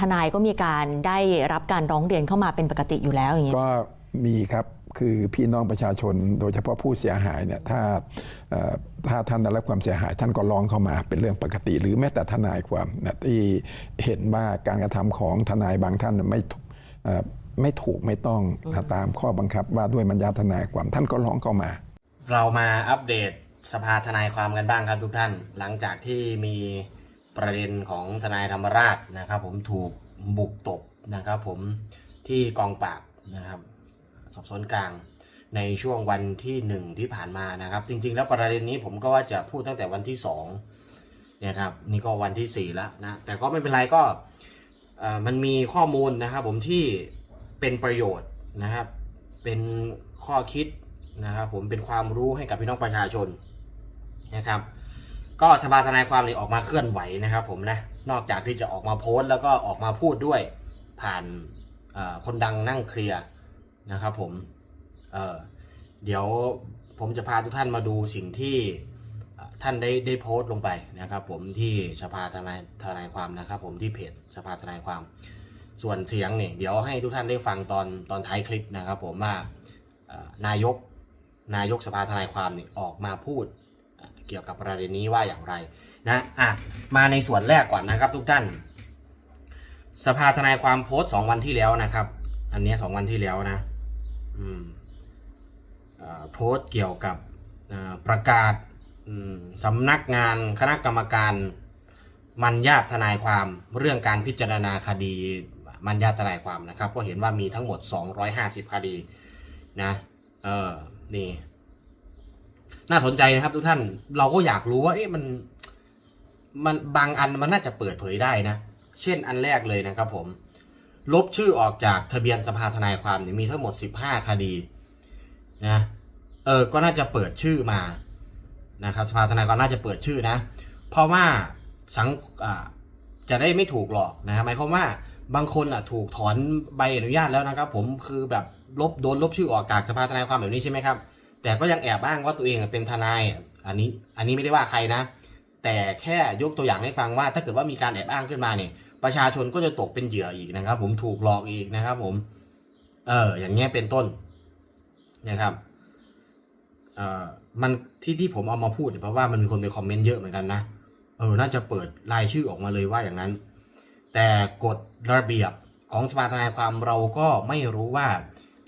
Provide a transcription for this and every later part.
ทนายก็มีการได้รับการร้องเรียนเข้ามาเป็นปกติอยู่แล้วอย่างนี้ก็มีครับคือพี่น้องประชาชนโดยเฉพาะผู้เสียหายเนี่ยถ้าเอ่อถ้าท่านได้รับความเสียหาย ท่านก็ร้องเข้ามาเป็นเรื่องปกติ หรือแม้แต่ทนายความนะที่เห็นว่าการกระทำของทนายบางท่านไม่ถูกเอ่อไม่ถูกไม่ต้องตามข้อบังคับว่าด้วยบรรยาทนายความท่านก็ร้องเข้ามา เรามาอัปเดตสภาทนายความกันบ้างครับทุกท่าน หลังจากที่มี ประเด็นของทนายธรรมราชนะครับผมถูกบุกตบนะครับผมที่กองปราบนะครับสอบสวนกลางในช่วงวันที่หนึ่งที่ผ่านมานะครับ จริง ๆ แล้วประเด็นนี้ผมก็ว่าจะพูดตั้งแต่วันที่สองนะครับนี่ก็วันที่สี่แล้วนะแต่ก็ไม่เป็นไรก็มันมีข้อมูลนะครับผมที่เป็นประโยชน์นะครับ เป็นข้อคิดนะครับผมเป็นความรู้ให้กับพี่น้องประชาชนนะครับ ก็สภาทนายความเลยออกมาเคลื่อนไหวนะครับผมนะนอกจากที่จะออกมาโพสต์แล้วก็ออกมาพูดด้วยผ่านคนดังนั่งเคลียร์นะครับผมเเดี๋ยวผมจะพาทุกท่านมาดูสิ่งที่ท่านได้ได้โพสต์ลงไปนะครับผมที่สภาทนายทนายความนะครับผมที่เพจสภาทนายความ ส่วนเสียงเนี่ยเดี๋ยวให้ทุกท่านได้ฟังตอนตอนท้ายคลิปนะครับผมว่านายกนายกสภาทนายความเนี่ยออกมาพูด เกี่ยวกับประเด็นนี้ว่าอย่างไรนะอะมาในส่วนแรกก่อนนะครับทุกท่าน สภาทนายความโพสต์สองวันที่แล้วนะครับ อันนี้สองวันที่แล้วนะอืมโพสต์เกี่ยวกับประกาศสำนักงานคณะกรรมการมันญาทนายความเรื่องการพิจารณาคดีมันญาทนายความนะครับ ก็เห็นว่ามีทั้งหมด 250 คดีนะเออนี่ น่าสนใจนะครับ ทุกท่านเราก็อยากรู้ว่าเอ๊ะมันมันบางอันมันน่าจะเปิดเผยได้นะ เช่นอันแรกเลยนะครับผม ลบชื่อออกจากทะเบียนสภาทนายความเนี่ยมีทั้งหมด 15 คดีนะเออก็น่าจะเปิดชื่อมานะครับสภาทนายความน่าจะเปิดชื่อนะ เพราะว่าสังจะได้ไม่ถูกหลอกนะครับหมายความว่าบางคนอะถูกถอนใบอนุญาตแล้วนะครับ ผมคือแบบลบโดนลบชื่อออกจากสภาทนายความแบบนี้ใช่ไหมครับ แต่ก็ยังแอบอ้างว่าตัวเองเป็นทนาย อันนี้อันนี้ไม่ได้ว่าใครนะ แต่แค่ยกตัวอย่างให้ฟังว่า ถ้าเกิดว่ามีการแอบอ้างขึ้นมาเนี่ยประชาชนก็จะตกเป็นเหยื่ออีกนะครับ ผมถูกหลอกอีกนะครับ ผม เออ อย่างเงี้ยเป็นต้นนะครับเอ่อมันที่ที่ผมเอามาพูดเนี่ยเพราะว่ามันมีคนไปคอมเมนต์เยอะเหมือนกันนะเออน่าจะเปิดรายชื่อออกมาเลยว่าอย่างนั้น แต่กฎระเบียบของสภาทนายความเราก็ไม่รู้ว่า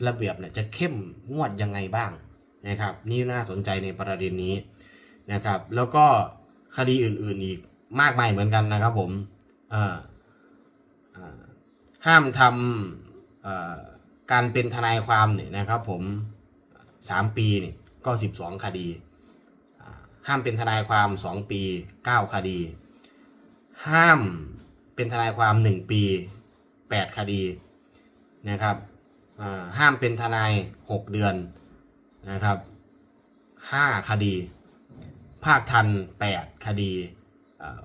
ระเบียบเนี่ยจะเข้มงวดยังไงบ้าง นะครับนี่น่าสนใจในประเด็นนี้นะครับแล้วก็คดีอื่นๆอีกมากมายเหมือนกันนะครับผมห้ามทำการเป็นทนายความเนี่ยนะครับผมสามปีเนี่ยก็สิบสองคดี ห้ามเป็นทนายความ2ปี9คดี ห้ามเป็นทนายความ1ปี8คดีนะครับห้ามเป็นทนาย6เดือน นะครับ5คดี ภาคทัน8คดี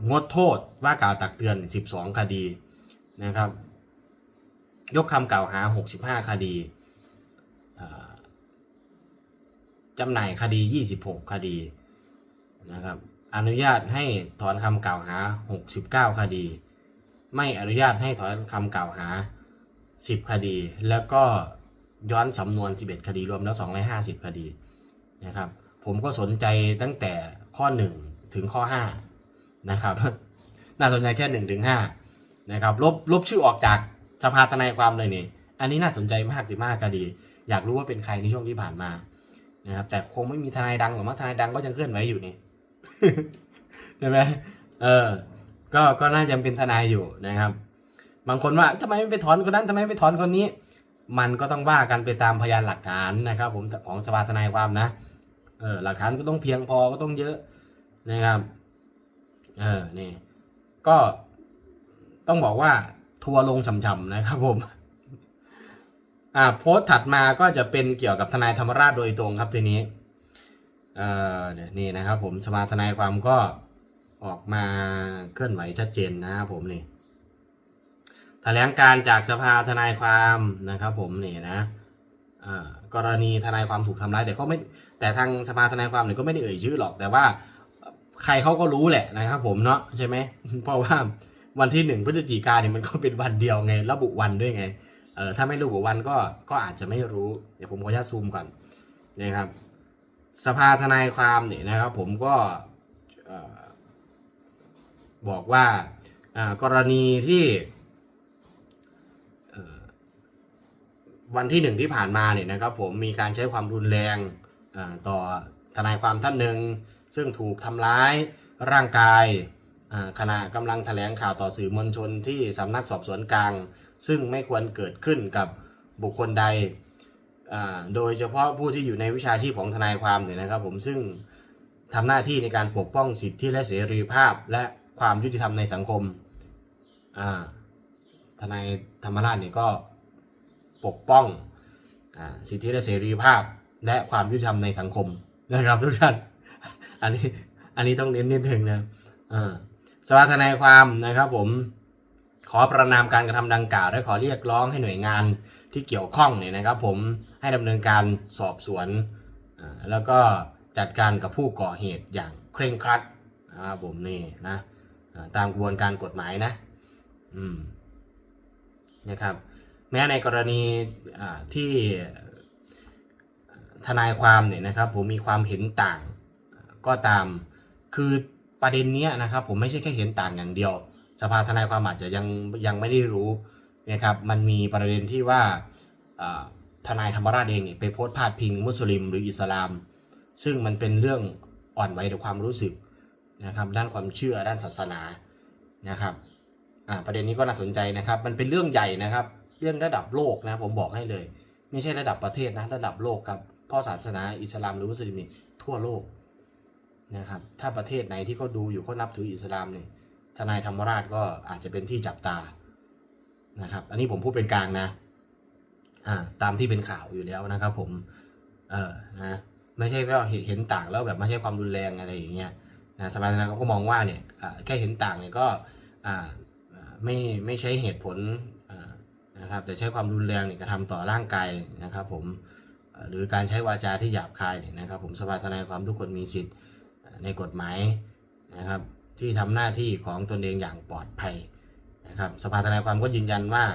งดโทษว่ากล่าวตักเตือน 12 คดีนะครับ ยกคำกล่าวหา 65 คดีอ่าจำหน่ายคดี 26 คดีนะครับอนุญาตให้ถอนคำกล่าวหา 69 คดี ไม่อนุญาตให้ถอนคำกล่าวหา 10 คดี แล้วก็ ย้อนสำนวน 11 คดีรวมแล้ว 250 คดีนะครับ ผมก็สนใจตั้งแต่ข้อ 1 ถึงข้อ 5 นะครับ น่าสนใจแค่1ถึง5นะครับลบลบชื่อออกจากสภาทนายความเลยนี่ อันนี้น่าสนใจมากสิมากคดี อยากรู้ว่าเป็นใครในช่วงที่ผ่านมานะครับแต่คงไม่มีทนายดังหรอกมั้งทนายดังก็ยังเคลื่อนไหวอยู่นี่ใช่ไหมเออ ก็ก็น่าจะเป็นทนายอยู่นะครับ บางคนว่าทำไมไม่ไปถอนคนนั้นทำไมไม่ไปถอนคนนี้ มันก็ต้องว่ากันไปตามพยานหลักฐานนะครับ ผมของสภาทนายความนะเออหลักฐานก็ต้องเพียงพอก็ต้องเยอะนะครับเออนี่ก็ต้องบอกว่าทัวร์ลงช่ำๆนะครับผมอ่าโพสต์ถัดมาก็จะเป็นเกี่ยวกับทนายธรรมราชโดยตรงครับทีนี้เอ่อเดี๋ยวนี่นะครับผมสภาทนายความก็ออกมาเคลื่อนไหวชัดเจนนะครับผมนี่ แถลงการจากสภาทนายความนะครับ ผมนี่นะกรณีทนายความถูกทำร้ายแต่เขาไม่แต่ทางสภาทนายความเนี่ยก็ไม่ได้เอ่ยชื่อหรอก แต่ว่าใครเขาก็รู้แหละนะครับ ผมเนาะใช่ไหมเพราะว่าวันที่หนึ่งพฤศจิกาเนี่ยมันก็เป็นวันเดียวไง ระบุวันด้วยไงเออถ้าไม่ระบุวันก็ก็อาจจะไม่รู้ เดี๋ยวผมขออนุญาตซูมก่อนนะครับ สภาทนายความเนี่ยนะครับ ผมก็ออบอกว่ากรณีที่เอ่อ วันที่หนึ่งที่ผ่านมาเนี่ยนะครับผมมีการใช้ความรุนแรงต่อทนายความท่านหนึ่งซึ่งถูกทำร้ายร่างกายขณะกำลังแถลงข่าวต่อสื่อมวลชนที่สำนักสอบสวนกลาง ซึ่งไม่ควรเกิดขึ้นกับบุคคลใด โดยเฉพาะผู้ที่อยู่ในวิชาชีพของทนายความเนี่ยนะครับผมซึ่งทำหน้าที่ในการปกป้องสิทธิและเสรีภาพ และความยุติธรรมในสังคมทนายธรรมราชเนี่ยก็ ปกป้องอสิทธิและเสรีภาพ และความยุติธรรมในสังคมนะครับทุกท่าน อันนี้อันนี้ต้องเน้นนิดนึงนะอ่าสภาทนายความนะครับผมขอประนามการกระทำดังกล่าว และขอเรียกร้องให้หน่วยงานที่เกี่ยวข้องเนี่ยนะครับ ผมให้ดำเนินการสอบสวนอ่าแล้วก็จัดการกับผู้ก่อเหตุอย่างเคร่งครัดนะครับผมนี่นะตามกระบวนการกฎหมายนะ อืมนะครับ แม้ในกรณีที่ทนายความเนี่ยนะครับผมมีความเห็นต่างก็ตามคือประเด็นเนี้ยนะครับผมไม่ใช่แค่เห็นต่างอย่างเดียว สภาทนายความอาจจะยังยังไม่ได้รู้นะครับมันมีประเด็นที่ว่าทนายธรรมราชเองเนี่ยไปโพสต์พาดพิง มุสลิมหรืออิสลาม ซึ่งมันเป็นเรื่องอ่อนไหวในความรู้สึกนะครับด้านความเชื่อด้านศาสนานะครับประเด็นนี้ก็น่าสนใจนะครับ มันเป็นเรื่องใหญ่นะครับ เรื่องระดับโลกนะผมบอกให้เลย ไม่ใช่ระดับประเทศนะระดับโลกครับเพราะศาสนาอิสลามหรือมุสลิมนี่ทั่วโลกนะครับถ้าประเทศไหนที่เขาดูอยู่เขานับถืออิสลามเนี่ยทนายธรรมราชก็อาจจะเป็นที่จับตานะครับ อันนี้ผมพูดเป็นกลางนะอ่าตามที่เป็นข่าวอยู่แล้วนะครับ ผมเออนะไม่ใช่ว่าเห็นเห็นต่างแล้วแบบไม่ใช่ความรุนแรงอะไรอย่างเงี้ยนะทนายธนายก็มองว่าเนี่ยแค่เห็นต่างเนี่ยก็อ่าไม่ไม่ใช้เหตุผล นะครับแต่ใช้ความรุนแรงเนี่ยกระทำต่อร่างกายนะครับผมหรือการใช้วาจาที่หยาบคายเนี่ยนะครับผมสภาทนายความทุกคนมีสิทธิ์ในกฎหมายนะครับที่ทำหน้าที่ของตนเองอย่างปลอดภัยนะครับสภาทนายความก็ยืนยันว่า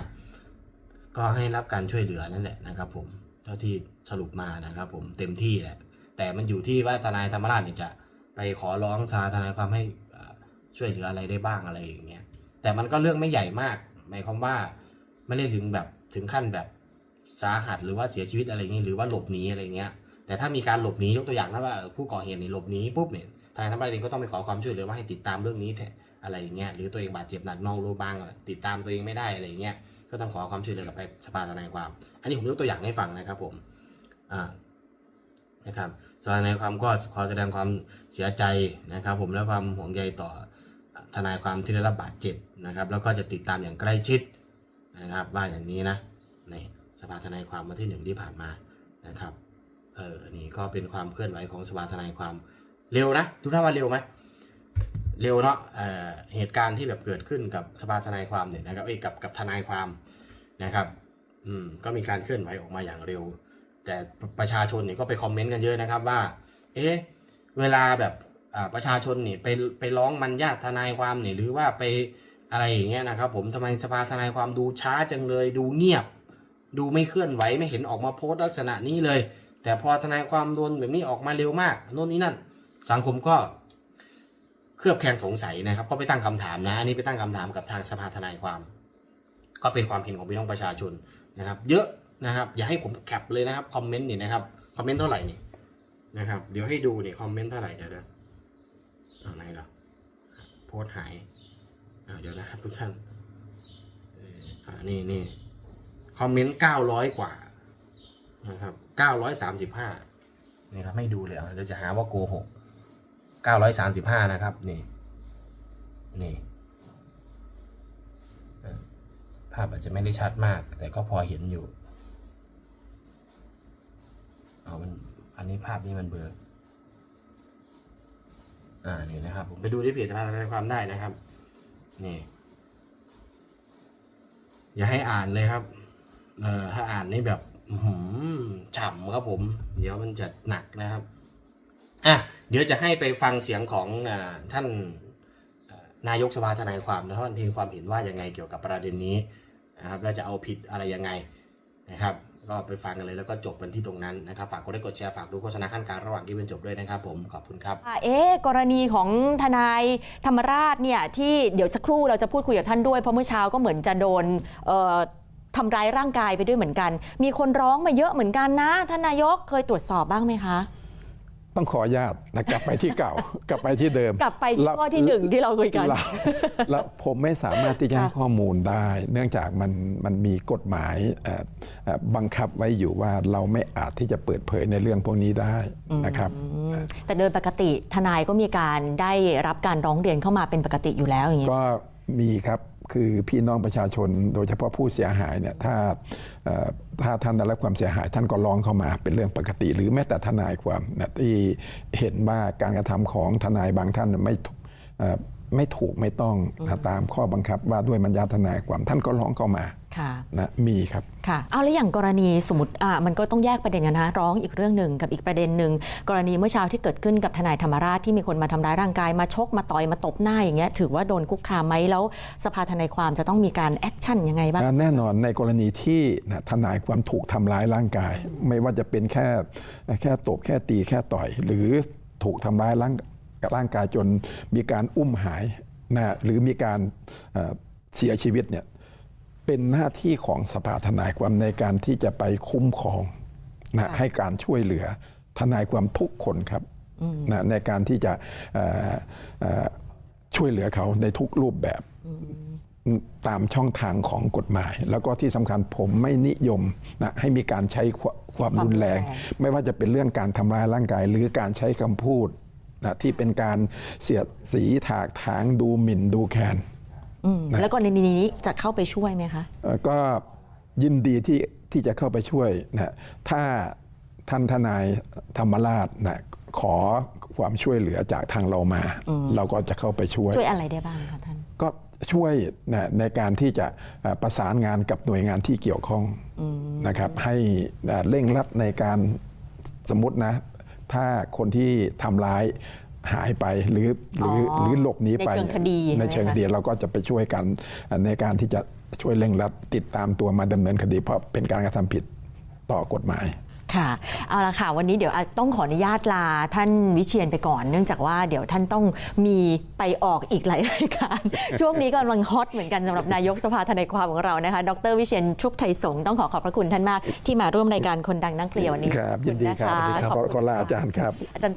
ก็ให้รับการช่วยเหลือนั่นแหละนะครับผมเท่าที่สรุปมานะครับผมเต็มที่แหละแต่มันอยู่ที่ว่าทนายธรรมราชเนี่ยจะไปขอร้องสภาทนายความให้ช่วยเหลืออะไรได้บ้างอะไรอย่างเงี้ยแต่มันก็เรื่องไม่ใหญ่มากหมายความว่า ไม่ได้ถึงแบบถึงขั้นแบบสาหัสหรือว่าเสียชีวิตอะไรเงี้ยหรือว่าหลบหนีอะไรเงี้ย แต่ถ้ามีการหลบหนียกตัวอย่างนะว่าผู้ก่อเหตุนี่หลบหนีปุ๊บเนี่ยทางธรรมราชเองก็ต้องไปขอความช่วยเหลือว่าให้ติดตามเรื่องนี้แทอะไรอย่างเงี้ยหรือตัวเองบาดเจ็บหนักนองโลบางอะติดตามตัวเองไม่ได้อะไรเงี้ยก็ต้องขอความช่วยเหลือกับไปสภาทนายความ อันนี้ผมยกตัวอย่างให้ฟังนะครับผมอ่านะครับสภาทนายความก็ขอแสดงความเสียใจนะครับ ผมและความห่วงใยต่อทนายความที่ได้รับบาดเจ็บนะครับ แล้วก็จะติดตามอย่างใกล้ชิด นะครับว่าอย่างนี้นะในสภาทนายความวันที่หนึ่งที่ผ่านมานะครับเออนี่ก็เป็นความเคลื่อนไหวของสภาทนายความเร็วนะทุกท่านว่าเร็วไหมเร็วเนาะเเหตุการณ์ที่แบบเกิดขึ้นกับสภาทนายความเนี่ยนะครับเอ้กับกับทนายความนะครับอืมก็มีการเคลื่อนไหวออกมาอย่างเร็ว แต่ประชาชนเนี่ยก็ไปคอมเมนต์กันเยอะนะครับว่า เอ๊ะเวลาแบบประชาชนเนี่ยไปไปร้องมันญาติทนายความเนี่ยหรือว่าไป อะไรอย่างเงี้ยนะครับผมทำไมสภาทนายความดูช้าจังเลยดูเงียบ ดูไม่เคลื่อนไหวไม่เห็นออกมาโพสต์ลักษณะนี้เลย แต่พอทนายความโดนแบบนี้ออกมาเร็วมากโน่นนี่นั่น สังคมก็เคลือบแคลงสงสัยนะครับ ก็ไปตั้งคำถามนะอันนี้ไปตั้งคำถามกับทางสภาทนายความ ก็เป็นความเห็นของพี่น้องประชาชนนะครับ เยอะนะครับ อย่าให้ผมแคปเลยนะครับคอมเมนต์นี่นะครับคอมเมนต์เท่าไหร่นี่นะครับเดี๋ยวให้ดูนี่คอมเมนต์เท่าไหร่เดี๋ยวนะอาไหนเหรอโพสหาย เดี๋ยวนะครับทุกท่านอ่านี่นี่คอมเมนต์เก้าร้อยกว่านะครับเก้าร้อยสามสิบห้านี่ครับไม่ดูเลยเดี๋ยวจะหาว่าโกหกเก้าร้อยสามสิบห้านะครับ นี่ นี่ภาพอาจจะไม่ได้ชัดมาก แต่ก็พอเห็นอยู่เอามันอันนี้ภาพนี้มันเบลออ่านี่นะครับ ผมไปดูที่เพจสภาทนาความได้นะครับ นี่ อย่าให้อ่านเลยครับ เอ่อถ้าอ่านนี่แบบหือฉ่ำครับผม เดี๋ยวมันจะหนักนะครับอะเดี๋ยวจะให้ไปฟังเสียงของอท่านนายกสภาทนายความนะท่านทีมความเห็นว่ายังไงเกี่ยวกับประเด็นนี้นะครับแล้วจะเอาผิดอะไรยังไงนะครับ ก็ไปฟังกันเลยแล้วก็จบกันที่ตรงนั้นนะครับ ฝากกดไลค์กดแชร์ฝากดูโฆษณาขั้นกลางระหว่างที่เป็นจบด้วยนะครับผมขอบคุณครับอเอ๊ะกรณีของทนายธรรมราชเนี่ยที่เดี๋ยวสักครู่เราจะพูดคุยกับท่านด้วยเพราะเมื่อเช้าก็เหมือนจะโดนทำร้ายร่างกายไปด้วยเหมือนกัน มีคนร้องมาเยอะเหมือนกันนะท่านนายกเคยตรวจสอบบ้างไหมคะ ต้องขออนุญาตนะกลับไปที่เก่า กลับไปที่เดิม กลับไปที่ข้อที่หนึ่งที่เราคุยกันแล้วแล้วผมไม่สามารถที่จะให้ค่ะข้อมูลได้ เนื่องจากมันมันมีกฎหมายเอ่อเอ่อบังคับไว้อยู่ว่าเราไม่อาจที่จะเปิดเผยในเรื่องพวกนี้ได้นะครับอืมแต่โดยปกติทนายก็มีการได้รับการร้องเรียนเข้ามาเป็นปกติอยู่แล้วอย่างนี้ก็มีครับคือพี่น้องประชาชนโดยเฉพาะผู้เสียหายเนี่ยถ้าเอ่อ ถ้าท่านได้รับความเสียหายท่านก็ร้องเข้ามาเป็นเรื่องปกติ หรือแม้แต่ทนายความนะที่เห็นว่าการกระทำของทนายบางท่านไม่ถูกเอ่อไม่ถูกไม่ต้องนะตามข้อบังคับว่าด้วยมัญญาทนายความท่านก็ร้องเข้ามาค่ะ นะมีครับค่ะเอาแล้วอย่างกรณีสมมติอะมันก็ต้องแยกประเด็นกันนะร้องอีกเรื่องหนึ่งกับอีกประเด็นหนึ่งกรณีเมื่อเช้าที่เกิดขึ้นกับทนายธรรมราชที่มีคนมาทำร้ายร่างกายมาชกมาต่อยมาตบหน้าอย่างเงี้ยถือว่าโดนคุกคามไหมแล้วสภาทนายความจะต้องมีการแอคชั่นยังไงบ้างแน่นอนในกรณีที่นะทนายความถูกทำร้ายร่างกาย ไม่ว่าจะเป็นแค่แค่ตบแค่ตีแค่ต่อย หรือถูกทำร้ายร่างร่างกายจนมีการอุ้มหายนะหรือมีการเอ่อเสียชีวิตเนี่ย เป็นหน้าที่ของสภาทนายความในการที่จะไปคุ้มครองนะให้การช่วยเหลือทนายความทุกคนครับนะในการที่จะเอ่อเอ่อช่วยเหลือเขาในทุกรูปแบบตามช่องทางของกฎหมาย แล้วก็ที่สำคัญผมไม่นิยมนะให้มีการใช้ความความรุนแรง ไม่ว่าจะเป็นเรื่องการทำร้ายร่างกาย หรือการใช้คำพูดนะที่เป็นการเสียดสีถากถางดูหมิ่นดูแคลนอืม แล้วกรณีนี้จะเข้าไปช่วยไหมคะเอ่อก็ยินดีที่ที่จะเข้าไปช่วยนะถ้าท่านทนายธรรมราชนะขอความช่วยเหลือจากทางเรามา เราก็จะเข้าไปช่วย ช่วยอะไรได้บ้างคะท่าน ก็ช่วยนะในการที่จะเอ่อประสานงานกับหน่วยงานที่เกี่ยวข้องนะครับ ให้เอ่อเร่งรัดในการสมมตินะ ถ้าคนที่ทำร้าย หายไปหรือหรืออ๋อหรือหลบหนีไปในเชิงคดีในเชิงคดีเราก็จะไปช่วยกันเอ่อในการที่จะช่วยเร่งรัดติดตามตัวมาดำเนินคดีเพราะเป็นการกระทำผิดต่อกฎหมายค่ะเอาละค่ะ วันนี้เดี๋ยวอาจต้องขออนุญาตลาท่านวิเชียนไปก่อน เนื่องจากว่าเดี๋ยวท่านต้องมีไปออกอีกหลายรายการ ช่วงนี้กำลังฮอตเหมือนกันสำหรับนายกสภาทนายความของเรานะคะ ดรวิเชียนชุบไทยสงฆ์ต้องขอขอบพระคุณท่านมากที่มาร่วมรายการคนดังนั่งเกลียววันนี้ครับยินดีครับขอณนะะขอขอลาอาจารย์ครับอาจารย์